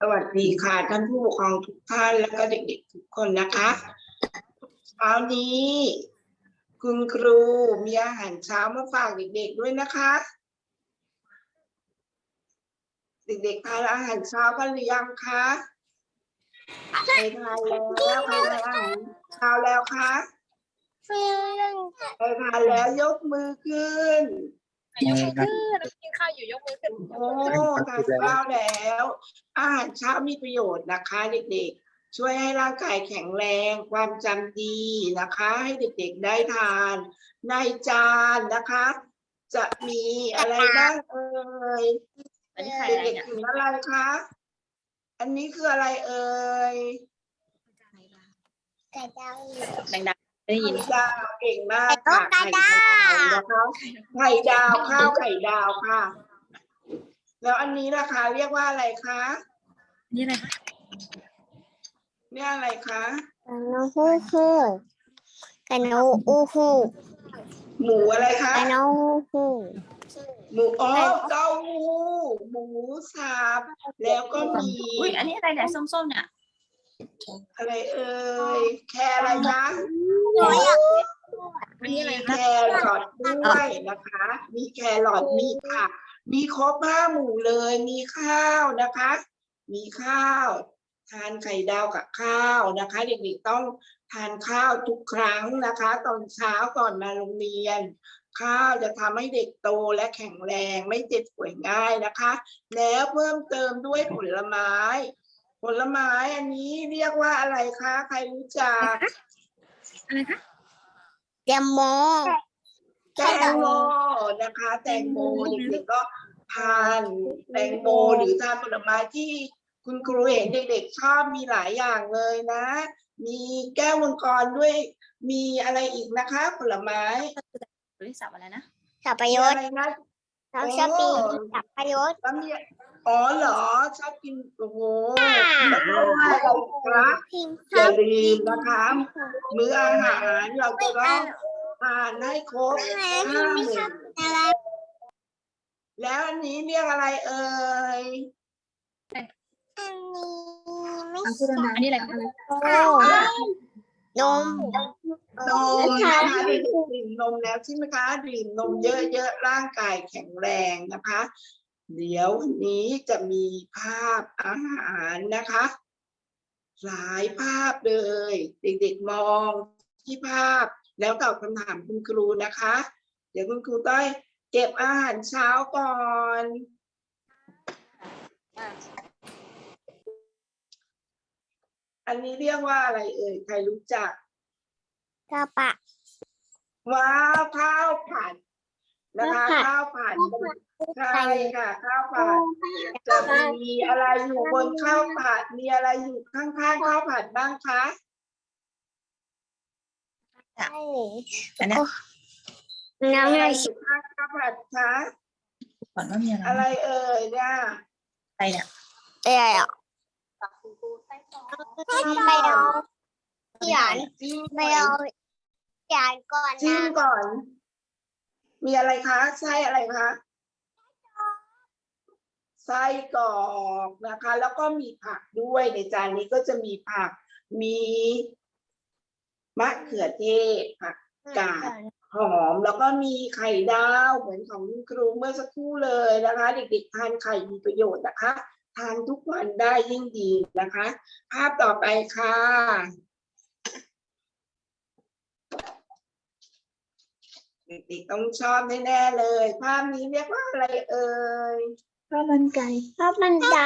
สวัสดีค่ะท่านผู้ปกครองทุกท่านแล้วก็เด็กๆทุกคนนะคะเช้านี้ คุณครูมีอาหารเช้ามาฝากเด็กๆด้วยนะคะ เด็กๆทานอาหารเช้ากันหรือยังคะใครทานแล้วใครทานอาหารเช้าแล้วคะใครทานแล้วยกมือขึ้น ยกมือขึ้นกินข้าวอยู่ยกมือขึ้นโอ้ทานข้าวแล้ว อาหารเช้ามีประโยชน์นะคะเด็กๆ ช่วยให้ร่างกายแข็งแรง ความจำดีนะคะ ให้เด็กๆได้ทาน ในจานนะคะ จะมีอะไรบ้างเอ่ยอันนี้ไข่อะไรเด็กเนี่ยๆถึงอะไรคะ อันนี้คืออะไรเอ่ยดังๆ ได้ยินไข่ดาวเก่งมากค่ะไข่ดาวนะคะไข่ดาวข้าวไข่ดาวค่ะ แล้วอันนี้นะคะ เรียกว่าอะไรคะนี่อะไรคะเนี่ยอะไรคะ Cano hu hu. Cano u hu. หมูอะไรคะ Cano hu hu. หมูอ๋อเต้าหู้หมูสับแล้วก็มีอุ้ยอันนี้อะไรเนี่ยส้มๆเนี่ยอะไรเอ่ยแครอะไรนะ อันนี้อะไรแครอทด้วยนะคะ มีแครอทมีผัก มีครบห้าหมู่เลย มีข้าวนะคะ มีข้าว ทานไข่ดาวกับข้าวนะคะ เด็กๆต้องทานข้าวทุกครั้งนะคะ ตอนเช้าก่อนมาโรงเรียน ข้าวจะทำให้เด็กโตและแข็งแรงไม่เจ็บป่วยง่ายนะคะ แล้วเพิ่มเติมด้วยผลไม้ ผลไม้อันนี้เรียกว่าอะไรคะ ใครรู้จัก อะไรคะ Demo. แตงโมนะคะ แตงโมเด็กๆก็ทานแตงโมหรือทานผลไม้ที่คุณครูเห็นเด็กๆชอบมีหลายอย่างเลยนะ มีแก้วมังกรด้วย มีอะไรอีกนะคะ ผลไม้บริษัทอะไรนะสับปะมีรอะดไรนะน้องชอบปีสับปะรดแล้วมี อ๋อเหรอชอบกินโอ้โหแล้วก็อะไรครับพิงอย่าลืมนะคะ มื้ออาหารเราจะต้องทานให้ครบห้าหมู่อะไรแล้วอันนี้เรียกอะไรเอ่ยอันนี้ไม่อันพูดดังๆอันนี้อะไรคะโอ้นมนมนะคะเด็กๆดื่มนมแล้วใช่ไหมคะดื่มนมเยอะๆร่างกายแข็งแรงนะคะ เดี๋ยววันนี้จะมีภาพอาหารนะคะ หลายภาพเลย เด็กๆมองที่ภาพ แล้วตอบคำถามคุณครูนะคะ เดี๋ยวคุณครูต้อยเก็บอาหารเช้าก่อน อันนี้เรียกว่าอะไรเอ่ย ใครรู้จักกระปะว้าวข้าวผัดนะคะข้าวผัดข้าวผัด ใช่ค่ะข้าวผัดจะมีอะไรอยู่บนข้าวผัดมีอะไรอยู่ข้างๆข้าวผัดบ้างคะใช่อันเนี้ยน้ำอะไรมันอยู่ข้างข้าวผัดคะก่อนว่ามีอะไรอะไรเอ่ยเนี่ยอะไรเนี่ยเอะไรอะไปเอาหยานจิ้มไปเอาหยานก่อนจิ้มนะก่อน มีอะไรคะไส้อะไรคะ ไส้กรอกนะคะ แล้วก็มีผักด้วยในจานนี้ก็จะมีผักมีมะเขือเทศผักกาดหอมแล้วก็มีไข่ดาวเหมือนของครูเมื่อสักครู่เลยนะคะ เด็กๆทานไข่มีประโยชน์นะคะ ทานทุกวันได้ยิ่งดีนะคะ ภาพต่อไปค่ะ เด็กๆต้องชอบแน่ๆเลย ภาพนี้เรียกว่าอะไรเอ่ย ข้าวมันไก่เพราะมันใจ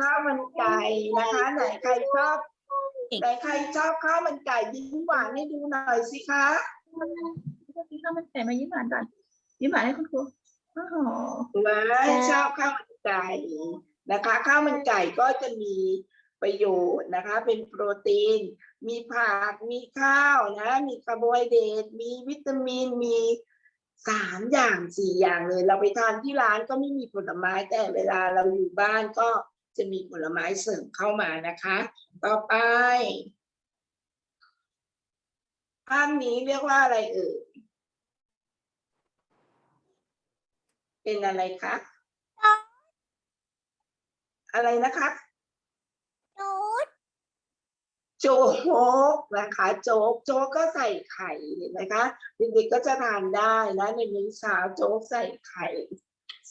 ข้าวมันไก่นะคะไหนใครชอบไหนใครชอบข้าวมันไก่ยิ้มหวานให้ดูหน่อยสิคะกินข้าวมันไก่มายิ้มหวานก่อนยิ้มหวานให้คุณครูโอ้โหไม่ชอบข้าวมันไก่นะคะ ข้าวมันไก่ก็จะมีประโยชน์นะคะ เป็นโปรตีน มีผักมีข้าวนะ มีคาร์โบไฮเดรตมีวิตามินมี สามอย่างสี่อย่างเลย เราไปทานที่ร้านก็ไม่มีผลไม้แต่เวลาเราอยู่บ้านก็จะมีผลไม้เสริมเข้ามานะคะ ต่อไปภาพนี้เรียกว่าอะไรเอ่ยเป็นอะไรคะอะไรนะคะ โจ๊กนะคะ โจ๊กโจ๊กก็ใส่ไข่เห็นไหมคะเด็กๆก็จะทานได้นะในมื้อเช้าโจ๊กใส่ไข่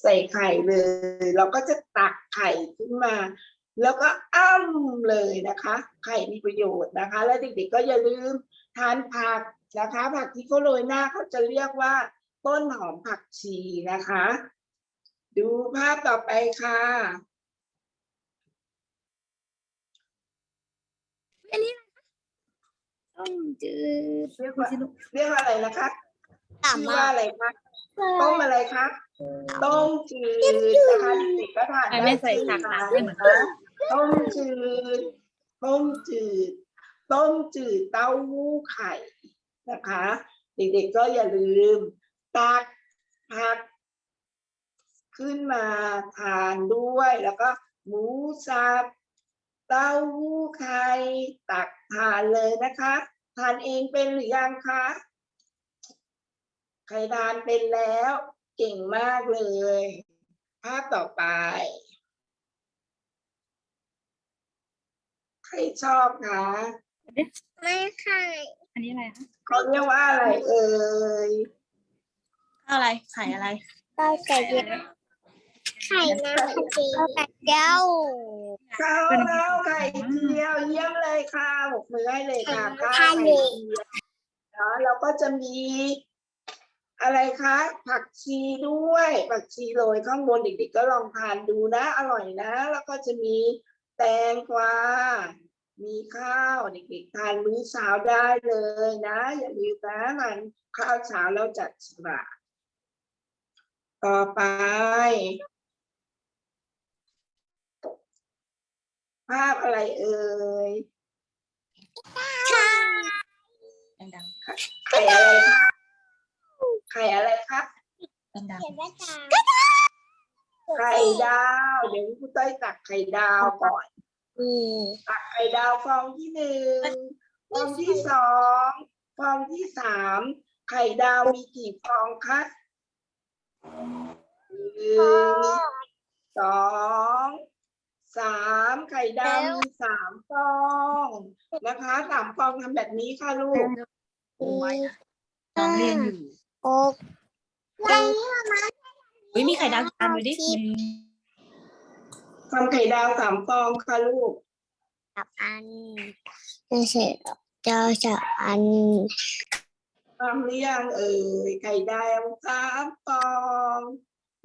ใส่ไข่เลย เราก็จะตักไข่ขึ้นมา แล้วก็อ้ำเลยนะคะ ไข่มีประโยชน์นะคะ และเด็กๆก็อย่าลืมทานผักนะคะ ผักที่เขาโรยหน้าเขาจะเรียกว่า ต้นหอมผักชีนะคะ ดูภาพต่อไปค่ะ ต้มจืดเรียกดูว่าสิลูกเรียกว่าอะไรนะคะต่ำชื่อมาว่าอะไรคะต้มอะไรคะต้มจืดนะคะเด็กๆก็ทานไอ้ได้แม่ใส่เช่นผักกันน้ำให้เหมือนนะกันต้มจืดต้มจืด ต้มจืดเต้าหู้ไข่นะคะ เด็กๆก็อย่าลืม ตักผัก ขึ้นมาทานด้วยแล้วก็หมูสับ เต้าหู้ไข่ตักทานเลยนะคะทานเองเป็นหรือยังคะใครทานเป็นแล้ว เก่งมากเลย ภาพต่อไป ใครชอบคะไม่ค่ะอันนี้อะไรคะเขาเรียกว่าอะไรเอ่ยข้าวอะไรไข่อะไรก็ใส่เดียว ไข่น้ำผัดซีข้าวไก่เจียวข้าวเล้าไข่เจียวเยี่ยมเลยค่ะบอกมือให้เลยค่ะข้าวทาไข่นเจีเลยยวเนาะแล้วก็จะมีอะไรคะ ผักชีด้วย ผักชีโรยข้างบนเด็กๆก็ลองทานดูนะ อร่อยนะ แล้วก็จะมีแตงกวา มีข้าวเด็กๆทานมื้อเช้าได้เลยนะ อย่าลืมนะมันข้าวเช้าแล้วจัดฉลากต่อไป ภาพอะไรเอ่ยค่ะดังไข่อะไรคะไข่อะไรคะๆดังเห็นไหมจ๊ะไข่ดาว เดี๋ยวคุณต้อยตักไข่ดาวก่อนอืมตักไข่ดาวฟองที่หนึ่งฟองที่สองฟองที่สามไข่ดาวมีกี่ฟองคะหนึ่งสอง สามไข่ดาวมีสามฟองนะคะสามฟองทำแบบนี้ค่ะลูกๆโอ้ยน้องเรียนอยู่โอ๊กวันอุ้ยมีไข่ดาวกี่อันดูดิหนึ่งทำไข่ดาวสามฟองค่ะลูกกับอันจะเสร็จเจ้าจะอันทำหรือยังเอ่ยไข่ดาวสามฟอง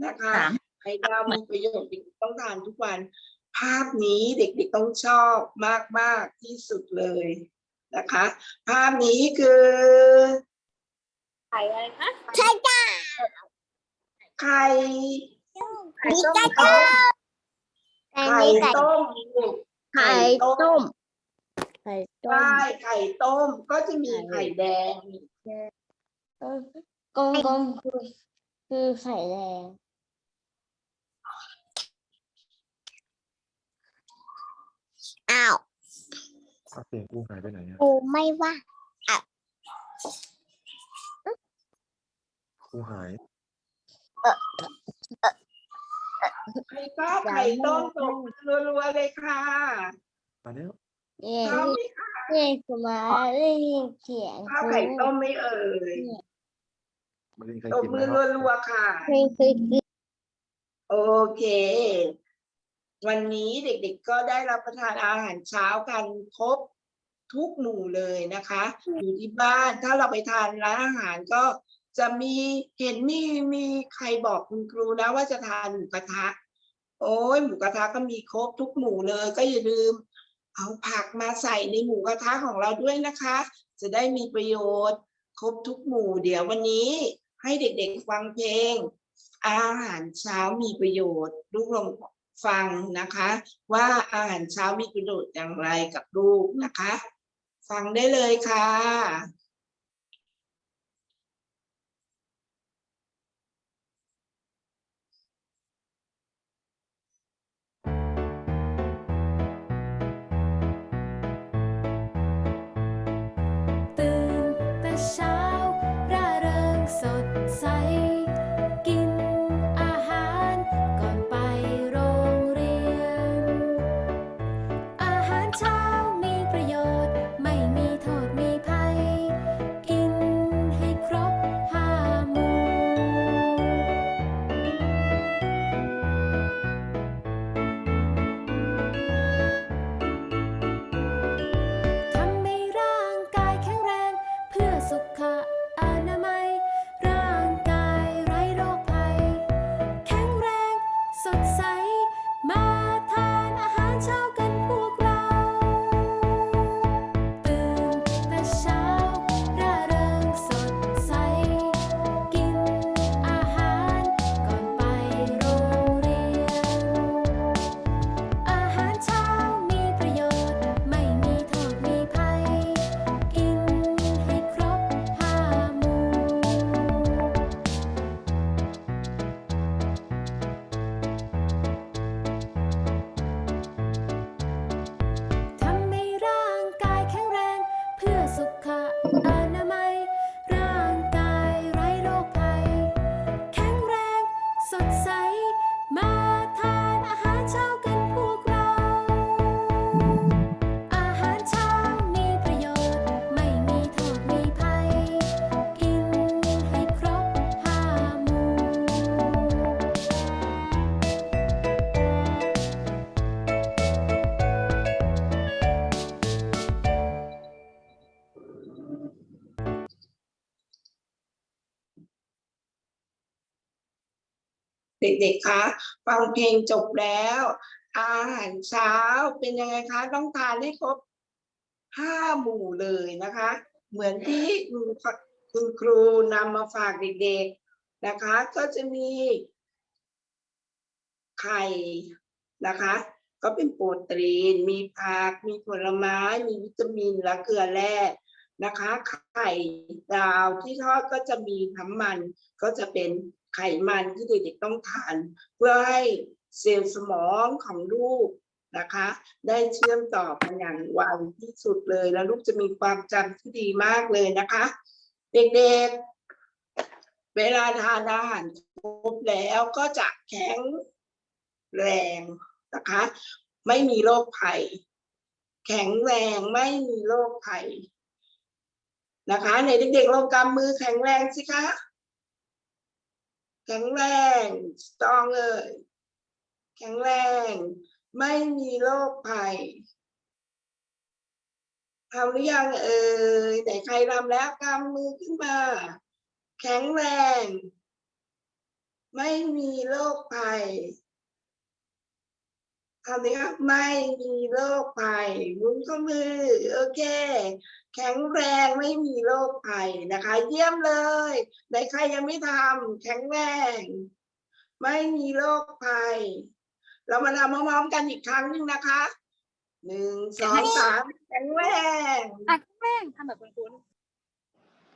นะคะสามไข่ดาวมีประโยชน์เด็กๆต้องทานทุกวัน ภาพนี้เด็กๆต้องชอบมาก ๆ ที่สุดเลยนะคะ ภาพนี้คือไข่อะไรคะใช่จ้าไข่มีไก่ต้มไก่ไข่มีไก่ต้มลูกไข่ต้มไข่ต้ใช่มไข่ต้มก็จะมีไข่แดงกงกงคือคือไข่แดง อ้าวเอาเสียงกูหายไปไหนอะกูไม่ว่ากูหายใครชอบไข่ต้มตกรัวๆเลยค่ะมาแล้วเย่ชอบไหมคะเย่คือมาได้ยินเสียงชอบไข่ต้มไหม่เอ่ยมาเล่นใครตบกินมือแล้วรัวๆค่ะไม่เคยกินโอเค วันนี้เด็กๆก็ได้รับประทานอาหารเช้ากันครบทุกหมู่เลยนะคะ อยู่ที่บ้านถ้าเราไปทานร้านอาหารก็จะมีเห็นมีมีใครบอกคุณครูนะว่าจะทานหมูกระทะ โอ้ยหมูกระทะก็มีครบทุกหมู่เลย ก็อย่าลืม เอาผักมาใส่ในหมูกระทะของเราด้วยนะคะ จะได้มีประโยชน์ ครบทุกหมู่ เดี๋ยววันนี้ ให้เด็กๆฟังเพลง อาหารเช้ามีประโยชน์ลูกลอง ฟังนะคะ ว่าอาหารเช้ามีประโยชน์อย่างไรกับลูกนะคะ ฟังได้เลยค่ะ เด็กๆคะฟังเพลงจบแล้ว อาหารเช้าเป็นยังไงคะ ต้องทานให้ครบห้าหมู่เลยนะคะ เหมือนที่คุณคุณครูนำมาฝากเด็กๆนะคะ ก็จะมี ไข่นะคะ ก็เป็นโปรตีน มีผัก มีผลไม้ มีวิตามินและเกลือแร่นะคะ ไข่ดาวที่ทอดก็จะมีน้ำมันก็จะเป็น ไขมันที่เด็กๆต้องทาน เพื่อให้เซลล์สมองของลูกนะคะ ได้เชื่อมต่อกันอย่างไวที่สุดเลย แล้วลูกจะมีความจำที่ดีมากเลยนะคะ เด็กๆ เวลาทานอาหารครบแล้วก็จะแข็งแรงนะคะ ไม่มีโรคภัย แข็งแรงไม่มีโรคภัยนะคะในเด็กๆลองกำมือแข็งแรงสิคะ แข็งแรง สตรองเลยแข็งแรง ไม่มีโรคภัยทำหรือยังเอ่ยไหนใครทำแล้วกำมือขึ้นมา แข็งแรง ไม่มีโรคภัยทำนี้ครับไม่มีโรคภัยหมุนข้อมือ โอเค แข็งแรงไม่มีโรคภัยนะคะ เยี่ยมเลยไหนใครยังไม่ทำแข็งแรง ไม่มีโรคภัย เรามาทำพร้อมๆกันอีกครั้งหนึ่งนะคะหนึ่งสองสามแข็งแรงอะแม่งทำแบบคุณครู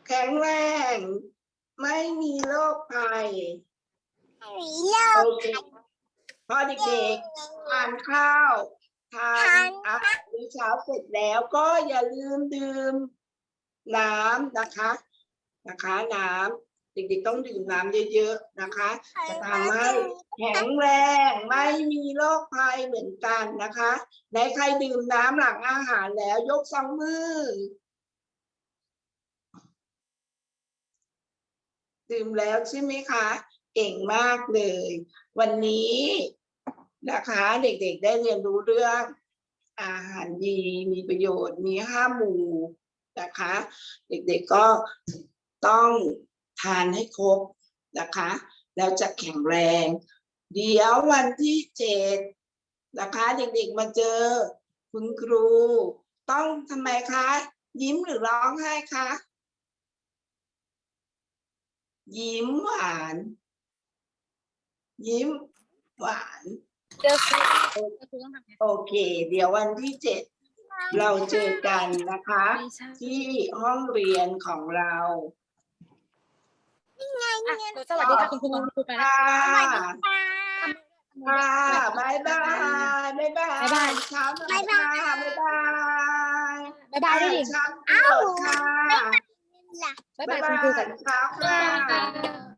แข็งแรง ไม่มีโรคภัยมีโลโอกเคพอเด็กๆทานข้าวทาน อาหารมื้อเช้าเสร็จแล้วก็อย่าลืมดื่มน้ำนะคะ นะคะน้ำเด็กๆต้องดื่มน้ำเยอะๆนะคะ จะทำให้แข็งแรงไม่มีโรคภัยเหมือนกันนะคะไหนใครดื่มน้ำหลังอาหารแล้วยกสองมือ ดื่มแล้วใช่ไหมคะเก่งมากเลย วันนี้นะคะ เด็กๆได้เรียนรู้เรื่อง อาหารดีมีประโยชน์มีห้าหมู่นะคะ เด็กๆก็ต้องทานให้ครบนะคะ แล้วจะแข็งแรง เดี๋ยววันที่เจ็ดนะคะ เด็กๆมาเจอคุณครู ต้องทำไมคะ ยิ้มหรือร้องไห้คะยิ้มหวาน ยิ้มหวาน เจอครูเจอครูต้องทำไงโอเค เดี๋ยววันที่เจ็ดเราเจอกันนะคะไม่ใช่ที่ห้องเรียนของเราอะหนูสวัสดีค่ะคุณครูคุณครูไปแล้วค่ะค่ะบายบายบายบายบ๊ายบายเช้าหน่อยค่ะบ๊ายบายบ๊ายบายด้วยดิเช้าหน่อยค่ะบ๊ายบายคุณครูกัน เช้าค่ะ